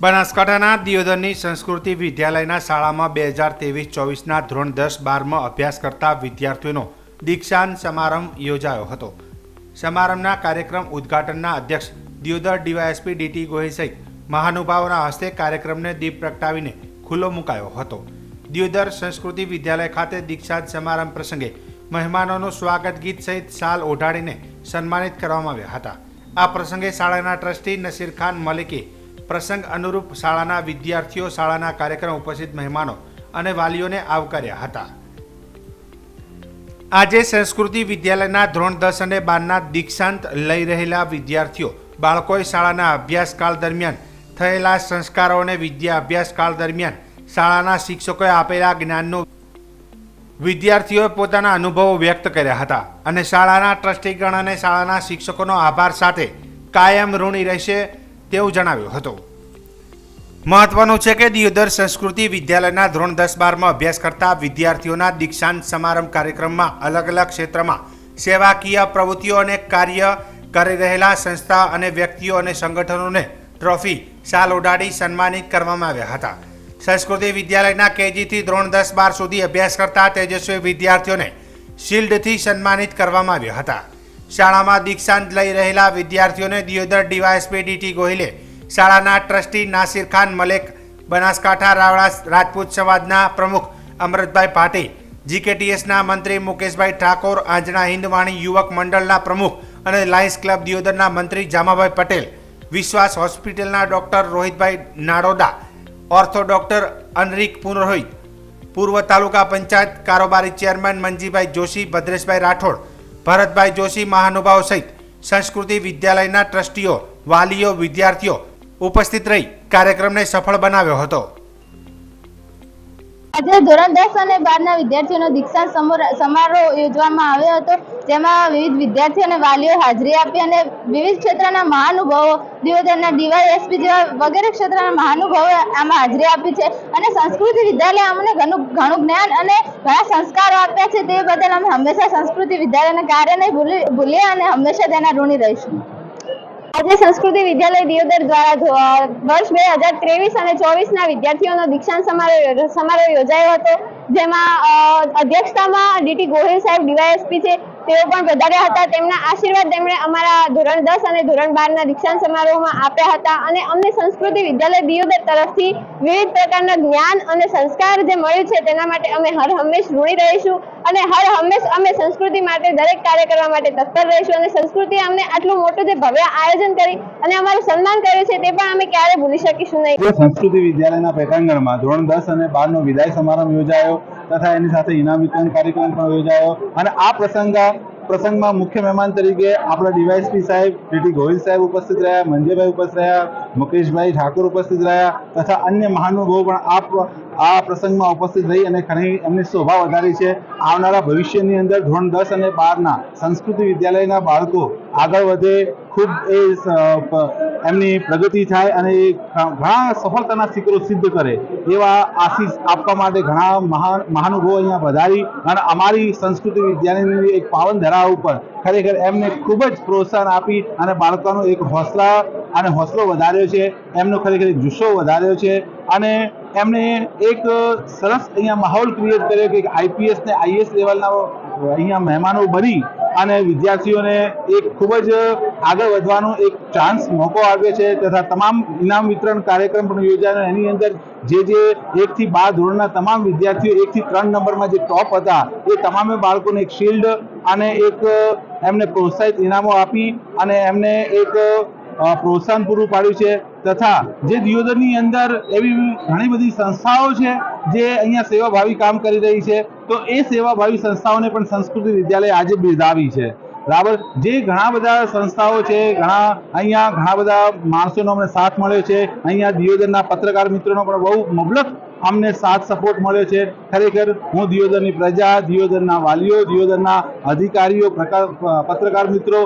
બનાસકાંઠાના દિયોદરની સંસ્કૃતિ વિદ્યાલયના શાળામાં બે હજાર ત્રેવીસ ચોવીસના ધોરણ દસ બારમાં અભ્યાસ કરતા વિદ્યાર્થીઓનો દીક્ષાંત સમારંભ યોજાયો હતો. સમારંભના કાર્યક્રમ ઉદ્ઘાટનના અધ્યક્ષ દિયોદર ડીવાયએસપી ડીટી ગોહિલ સહિત મહાનુભાવોના હસ્તે કાર્યક્રમને દીપ પ્રગટાવીને ખુલ્લો મુકાયો હતો. દિયોદર સંસ્કૃતિ વિદ્યાલય ખાતે દીક્ષાંત સમારંભ પ્રસંગે મહેમાનોનું સ્વાગત ગીત સહિત શાલ ઓઢાડીને સન્માનિત કરવામાં આવ્યા હતા. આ પ્રસંગે શાળાના ટ્રસ્ટી નસીર ખાન મલિકે પ્રસંગ અનુરૂપ શાળાના વિદ્યાર્થીઓ શાળાના કાર્યક્રમ ઉપસ્થિત મહેમાનો અને વાલીઓને આવકાર્યા હતા. આજે સંસ્કૃતિ વિદ્યાલયના ધોરણ દસ અને બારના દીક્ષાંત લઈ રહેલા વિદ્યાર્થીઓ બાળકોએ શાળાના અભ્યાસકાળ દરમિયાન થયેલા સંસ્કારો અને વિદ્યા અભ્યાસકાળ દરમિયાન શાળાના શિક્ષકોએ આપેલા જ્ઞાનનું વિદ્યાર્થીઓએ પોતાના અનુભવો વ્યક્ત કર્યા હતા અને શાળાના ટ્રસ્ટીગણ અને શાળાના શિક્ષકોનો આભાર સાથે કાયમ ઋણી રહેશે તેવું જણાવ્યું હતું. મહત્વનું છે કે દિયોદર સંસ્કૃતિ વિદ્યાલયના ધોરણ દસ બારમાં અભ્યાસ કરતા વિદ્યાર્થીઓના દીક્ષાંત સમારંભ કાર્યક્રમમાં અલગ અલગ ક્ષેત્રમાં સેવાકીય પ્રવૃત્તિઓ અને કાર્ય કરી રહેલા સંસ્થા અને વ્યક્તિઓ અને સંગઠનોને ટ્રોફી શાલ ઉડાડી સન્માનિત કરવામાં આવ્યા હતા. સંસ્કૃતિ વિદ્યાલયના કેજીથી ધોરણ દસ બાર સુધી અભ્યાસ કરતા તેજસ્વી વિદ્યાર્થીઓને શિલ્ડથી સન્માનિત કરવામાં આવ્યા હતા. શાળામાં દીક્ષાંત લઈ રહેલા વિદ્યાર્થીઓને દિયોદર ડીવાયએસપી ડીટી ગોહિલે, શાળાના ટ્રસ્ટી નાસિર ખાન મલેક, બનાસકાંઠા રાવળા રાજપૂત સમાજના પ્રમુખ અમૃતભાઈ પાટી જીકેટીએસના મંત્રી મુકેશભાઈ ઠાકોર, આંજણા હિન્દવાણી યુવક મંડળના પ્રમુખ અને લાયન્સ ક્લબ દિયોદરના મંત્રી જામાભાઈ પટેલ, વિશ્વાસ હોસ્પિટલના doctor Rohitbhai Nadoda, ortho doctor Anrik Purohit, પૂર્વ તાલુકા પંચાયત કારોબારી ચેરમેન મંજીભાઈ જોશી, ભદ્રેશભાઈ રાઠોડ ભરતભાઈ જોશી મહાનુભાવ સહિત સંસ્કૃતિ વિદ્યાલયના ટ્રસ્ટીઓ, વાલીઓ, વિદ્યાર્થીઓ ઉપસ્થિત રહી કાર્યક્રમને સફળ બનાવ્યો હતો. આજે ધોરણ દસ અને બારના વિદ્યાર્થીઓનો દીક્ષાંત સમારોહ યોજવામાં આવ્યો હતો. જેમાં વિવિધ વિદ્યાર્થીઓ અને વાલીઓ હાજરી આપી અને વિવિધ ક્ષેત્રના મહાનુભાવો, દિયોદરના ડીવાયએસપી જેવા વગેરે ક્ષેત્રના મહાનુભાવોએ આમાં હાજરી આપી છે અને સંસ્કૃતિ વિદ્યાલય અમને ઘણું ઘણું જ્ઞાન અને ઘણા સંસ્કારો આપ્યા છે. તે બદલ અમે હંમેશા સંસ્કૃતિ વિદ્યાલયના કાર્યને ભૂલી, ભૂલીએ અને હંમેશા તેના ઋણી રહીશું. આજે સંસ્કૃતિ વિદ્યાલય દિયોદર દ્વારા વર્ષ બે હજાર ત્રેવીસ અને ચોવીસના વિદ્યાર્થીઓનો દીક્ષાંત સમારોહ સમારોહ યોજાયો હતો. જેમાં અધ્યક્ષતામાં ડીટી ગોહિલ સાહેબ, ડીવાયએસપી છે તેઓ પણ પધાર્યા હતા. તેમના આશીર્વાદ તેમણે અમારા ધોરણ દસ અને ધોરણ બારના દીક્ષાંત સમારોહમાં આપ્યા હતા અને અમને સંસ્કૃતિ વિદ્યાલય દિયોદર તરફથી વિવિધ પ્રકારના જ્ઞાન અને સંસ્કાર જે મળ્યું છે તેના માટે અમે હર હંમેશ ઋણી રહીશું અને હર હંમેશ અમે સંસ્કૃતિ માટે દરેક કાર્ય કરવા માટે તત્પર રહીશું અને સંસ્કૃતિ અમને આટલું મોટું જે ભવ્ય આયોજન કરી અને અમારું સન્માન કર્યું છે તે પણ અમે ક્યારે ભૂલી શકીશું નહીં. સંસ્કૃતિ વિદ્યાલયના પેટાંગણમાં ધોરણ દસ અને બારનો વિદાય સમારંભ યોજાયો. તથા એની સાથે ઇનામ વિતરણ કાર્યક્રમ પણ યોજાયો. અને આ પ્રસંગ પ્રસંગમાં મુખ્ય મહેમાન તરીકે આપણા ડીવાયસપી સાહેબ ડીટી ગોહિલ સાહેબ ઉપસ્થિત રહ્યા મંજયભાઈ ઉપસ્થિત રહ્યા, મુકેશભાઈ ઠાકોર ઉપસ્થિત રહ્યા, તથા અન્ય મહાનુભાવો પણ આ આ પ્રસંગમાં ઉપસ્થિત રહી અને ઘણી એમની શોભા વધારી છે. આવનારા ભવિષ્યની અંદર ધોરણ દસ અને બારના સંસ્કૃતિ વિદ્યાલયના બાળકો આગળ વધે, ખૂબ એ એમની પ્રગતિ થાય અને એ ઘણા સફળતાના શિખરો સિદ્ધ કરે, એવા આશીષ આપવા માટે ઘણા મહાન, મહાનુભાવો અહીંયા વધારી અને અમારી સંસ્કૃતિ વિદ્યાલયની એક પાવન ધરા ઉપર ખરેખર એમને ખૂબ જ પ્રોત્સાહન આપી અને બાળકોનો એક હોસલા અને હોસલો વધાર્યો છે, એમનો ખરેખર જુસ્સો વધાર્યો છે અને એમને એક સરસ અહીંયા માહોલ ક્રિએટ કર્યો કે આઈપીએસ ને આઈએસ લેવલના અહીંયા મહેમાનો બની અને વિદ્યાર્થીઓને એક ખૂબ જ આગળ વધવાનો એક ચાન્સ મોકો આપે છે તથા તમામ ઇનામ વિતરણ કાર્યક્રમ પણ યોજાયો એની અંદર જે જે એકથી બાર ધોરણના તમામ વિદ્યાર્થીઓ એકથી ત્રણ નંબરમાં જે ટોપ હતા, એ તમામે બાળકોને એક શિલ્ડ અને એક, એમને પ્રોત્સાહિત ઇનામો આપી અને એમને એક પ્રોત્સાહન પૂરું પાડ્યું છે. તથા જે દિયોદરની અંદર એવી ઘણી બધી સંસ્થાઓ છે જે અહીંયા સેવાભાવી કામ કરી રહી છે, તો એ સેવાભાવી સંસ્થાઓને પણ સંસ્કૃતિ વિદ્યાલય આજે બિરદાવી છે. બરાબર? જે ઘણા બધા સંસ્થાઓ છે, ઘણા અહીંયા ઘણા બધા માણસોનો અમને સાથ મળ્યો છે, અહીંયા દિયોદરના પત્રકાર મિત્રોનો પણ બહુ મબલક અમને સાથ સપોર્ટ મળ્યો છે. ખરેખર હું દિયોદરની પ્રજા, દિયોદરના વાલીઓ, દિયોદરના અધિકારીઓ પત્રકાર મિત્રો